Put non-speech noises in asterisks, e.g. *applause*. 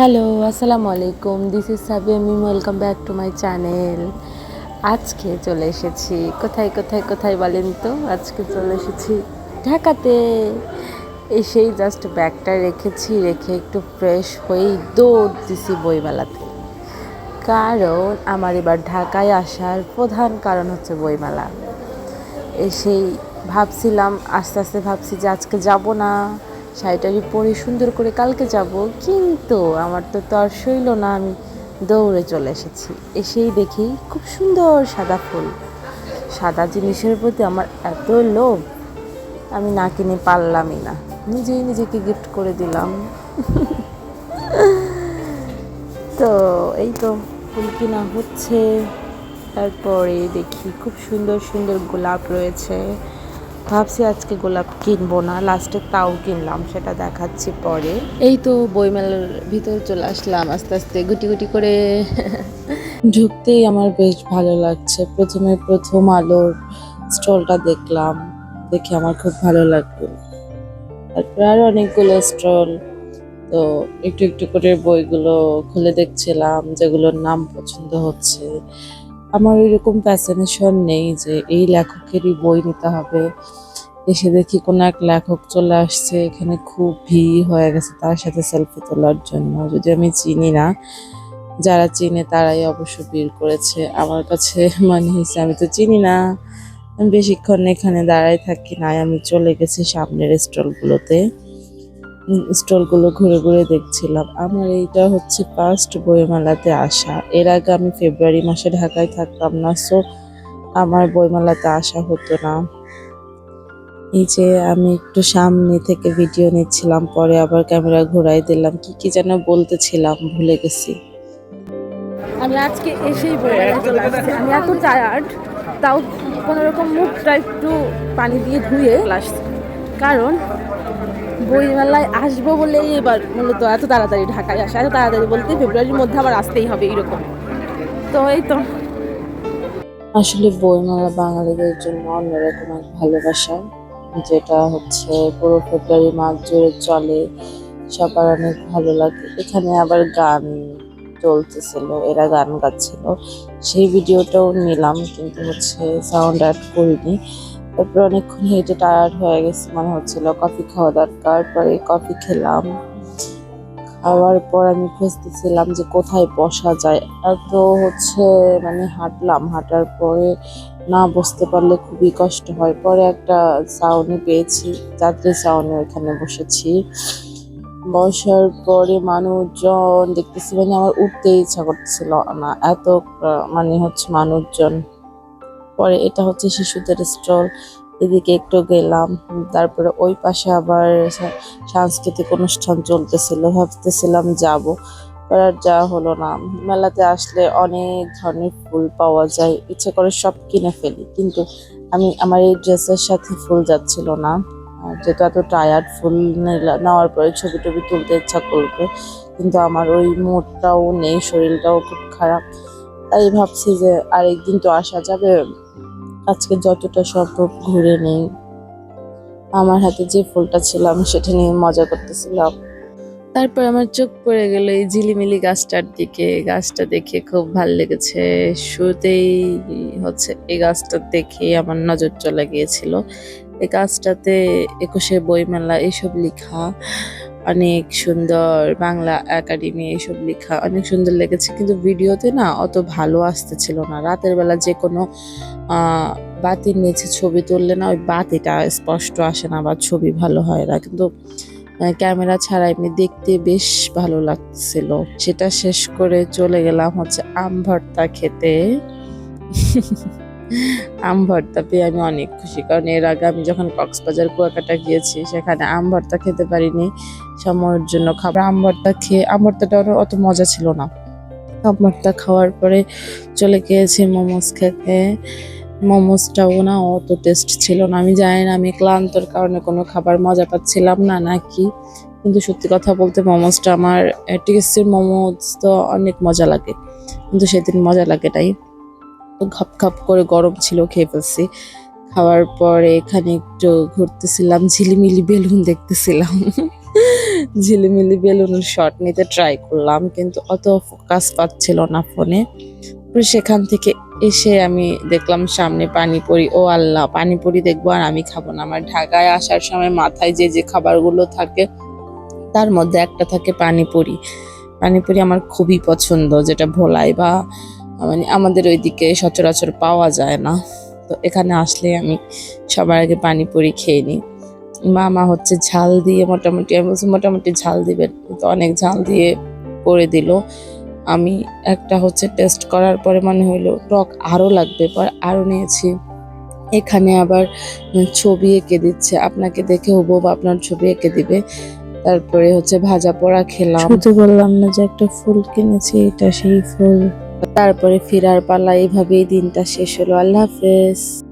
Hello আসসালামু আলাইকুম। This is Sabi আমি welcome back to my channel আজকে চলে এসেছি। কোথায় কোথায় কোথায় বলেন তো? আজকে চলে এসেছি ঢাকাতে। এসেই জাস্ট ব্যাগটা রেখেছি, রেখে একটু ফ্রেশ হয়েই দৌড় দিছি বইমেলাতে। কারণ আমার এবার ঢাকায় আসার প্রধান কারণ হচ্ছে বইমেলা। এসেই ভাবছিলাম, আস্তে আস্তে ভাবছি যে আজকে যাব না। শাড়িটারি পরে সুন্দর করে কালকে যাব, কিন্তু আমার তো তো আর সইল না, আমি দৌড়ে চলে এসেছি। এসেই দেখি খুব সুন্দর সাদা ফুল। সাদা জিনিসের প্রতি আমার এত লোভ, আমি না কিনে পারলামই না। নিজেই নিজেকে গিফট করে দিলাম। *laughs* তো এই তো ফুল কিনা হচ্ছে। তারপরে দেখি খুব সুন্দর সুন্দর গোলাপ রয়েছে। ভাবছি আজকে গোলাপ কিনবো না, লাস্টে তাও কিনলাম, সেটা দেখাচ্ছি পরে। এই তো বইমেলার ভিতর চলে আসলাম, আস্তে আস্তে গুটি গুটি করে। ঢুকতেই আমার বেশ ভালো লাগছে। প্রথমে প্রথম আলোর স্টলটা দেখলাম, দেখে আমার খুব ভালো লাগল। তারপর আরও অনেকগুলো স্টল, তো একটু একটু করে বইগুলো খুলে দেখছিলাম, যেগুলোর নাম পছন্দ হচ্ছে। আমার এরকম ফ্যাসিনেশন নেই যে এই লেখকেরই বই নিতে হবে। এসে দেখি কোনো এক লেখক চলে আসছে, এখানে খুব ভিড় হয়ে গেছে তার সাথে সেলফি তোলার জন্য। যদি আমি চিনি না, যারা চিনে তারাই অবশ্য ভিড় করেছে আমার কাছে। *laughs* মনে হয়েছে আমি তো চিনি না। আমি বেশিক্ষণ এখানে দাঁড়াই থাকি না আমি চলে গেছি সামনের স্টলগুলোতে স্টলগুলো ঘুরে ঘুরে দেখছিলাম। আমার এইটা হচ্ছে ফার্স্ট বইমেলাতে আসা। এর আগে আমি ফেব্রুয়ারি মাসে ঢাকায় থাকতাম না সো আমার বইমেলাতে আসা হতো না। এই যে আমি একটু সামনে থেকে ভিডিও নিচ্ছিলাম, পরে আবার ক্যামেরা ঘোরাই দিলাম। কি কি যেন বলতেছিলাম, ভুলে গেছি। আমি আজকে এসেই আমি এত টায়ার্ড তাও কোনো রকম মুখটা একটু পানি দিয়ে ধুয়ে কারণ বইমেলায় আসব বলেই এবার মূলত এত তাড়াতাড়ি ঢাকায় আসা, এত তাড়াতাড়ি বলতে ফেব্রুয়ারির মধ্যে আবার আসতেই হবে এইরকম। তো এই তো। আসলে বইমেলা বাঙালিদের জন্য অন্যরকম এক ভালোবাসা, যেটা হচ্ছে পুরো ফেব্রুয়ারি মাস জুড়ে চলে, সবার অনেক ভালো লাগে। এখানে আবার গান চলতেছিল, এরা গান গাচ্ছিল। সেই ভিডিওটাও নিলাম, কিন্তু হচ্ছে সাউন্ড অ্যাড করিনি। তারপর অনেকক্ষণ হেঁটে টায়ার্ড হয়ে গেছে, মনে হচ্ছিল কফি খাওয়া দরকার। পরে কফি খেলাম। খাওয়ার পর আমি খুঁজতেছিলাম যে কোথায় বসা যায়। এত হচ্ছে মানে হাঁটলাম। হাঁটার পরে না বসতে পারলে খুবই কষ্ট হয়। পরে একটা সাউনি পেয়েছি, যাত্রী সাউনি ওইখানে বসেছি। বসার পরে মানুষজন দেখতেছি মানে আমার উঠতে ইচ্ছা করতেছিল না। এত মানে হচ্ছে মানুষজন। পরে এটা হচ্ছে শিশুদের স্টল এদিকে একটু গেলাম, তারপরে ওই পাশে আবার সাংস্কৃতিক অনুষ্ঠান চলতেছিল, ভাবতেছিলাম যাব। আর যাওয়া হলো না। মেলাতে আসলে অনেক ধরনের ফুল পাওয়া যায়, ইচ্ছে করে সব কিনে ফেলি। কিন্তু আমি আমার এই ড্রেসের সাথে ফুল যাচ্ছিল না। যেহেতু এত টায়ার্ড ফুল নেওয়ার পরে ছবি টবি তুলতে ইচ্ছা করবে, কিন্তু আমার ওই মুডটাও নেই, শরীরটাও খুব খারাপ। তাই ভাবছি যে আরেকদিন তো আসা যাবে। আজকে যতটা সম্ভব ঘুরে নেই। আমার হাতে যে ফুলটা ছিল, আমি সেটা নিয়ে মজা করতেছিলাম। তারপর আমার চোখ পড়ে গেল এই ঝিলিমিলি গাছটার দিকে। গাছটা দেখে খুব ভালো লেগেছে। শুরুতেই হচ্ছে এই গাছটা দেখে আমার নজর চলে গিয়েছিল। এই গাছটাতে একুশে বইমেলা এইসব লেখা অনেক সুন্দর বাংলা একাডেমি এইসব লেখা অনেক সুন্দর লেগেছে। কিন্তু ভিডিওতে না অত ভালো আসতেছিল না। রাতের বেলা যে কোনো বাতির নিচে ছবি তুললে না ওই বাতিটা স্পষ্ট আসে না বা ছবি ভালো হয় না। কিন্তু ক্যামেরা ছাড়া এমনি দেখতে বেশ ভালো লাগছিল। সেটা শেষ করে চলে গেলাম হচ্ছে আম ভর্তা খেতে। *laughs* আম ভর্তা পেয়ে আমি অনেক খুশি। কারণ এর আগে আমি যখন কক্সবাজার, কুয়াকাটা গিয়েছি, সেখানে আম ভর্তা খেতে পারিনি। সময়ের জন্য খাবার আম ভর্তা খেয়ে আম ভর্তাটা অত মজা ছিল না। আম ভর্তা খাওয়ার পরে চলে গিয়েছি মোমোস খেতে। মোমোসটাও না অত টেস্ট ছিল না। আমি জানি না, আমি ক্লান্তর কারণে কোনো খাবার মজা পাচ্ছিলাম না, নাকি? কিন্তু সত্যি কথা বলতে মোমোসটা আমার টিএসসির মোমোস তো অনেক মজা লাগে। কিন্তু সেদিন মজা লাগে নাই। তো খাপ খাপ করে গরম ছিল, খেয়ে ফেলছি। খাওয়ার পরে এখানে একটু ঘুরতেছিলাম, ঝিলিমিলি বেলুন দেখতেছিলাম। *laughs* ঝিলিমিলি বেলুনের শট নিতে ট্রাই করলাম, কিন্তু অত ফোকাস পাচ্ছিল না ফোনে। সেখান থেকে এসে আমি দেখলাম সামনে পানিপুরি, ও আল্লাহ, পানিপুরি দেখব আর আমি খাব না। আমার ঢাকায় আসার সময় মাথায় যে যে খাবারগুলো থাকে, তার মধ্যে একটা থাকে পানিপুরি। পানিপুরি আমার খুবই পছন্দ, যেটা ভোলাই বা মানে আমাদের ওইদিকে সচরাচর পাওয়া যায় না। তো এখানে আসলে আমি সবার আগে পানিপুরি খেয়ে নিই। মামা হচ্ছে ঝাল দিয়ে মোটামুটি, আমি বলছি মোটামুটি ঝাল দিবেন তো অনেক ঝাল দিয়ে করে দিল। আমি একটা হচ্ছে টেস্ট করার পরে মনে হইল টক আরও লাগবে পর আরও নিয়েছি। এখানে আবার ছবি এঁকে দিচ্ছে, আপনাকে দেখে হুবহু আপনার ছবি এঁকে দিবে। তারপরে হচ্ছে ভাজা পোড়া খেলাম। বললাম না যে একটা ফুল কিনেছি, এটা সেই ফুল। তারপরে ফেরার পালা এভাবেই দিনটা শেষ হলো। আল্লাহ হাফেজ।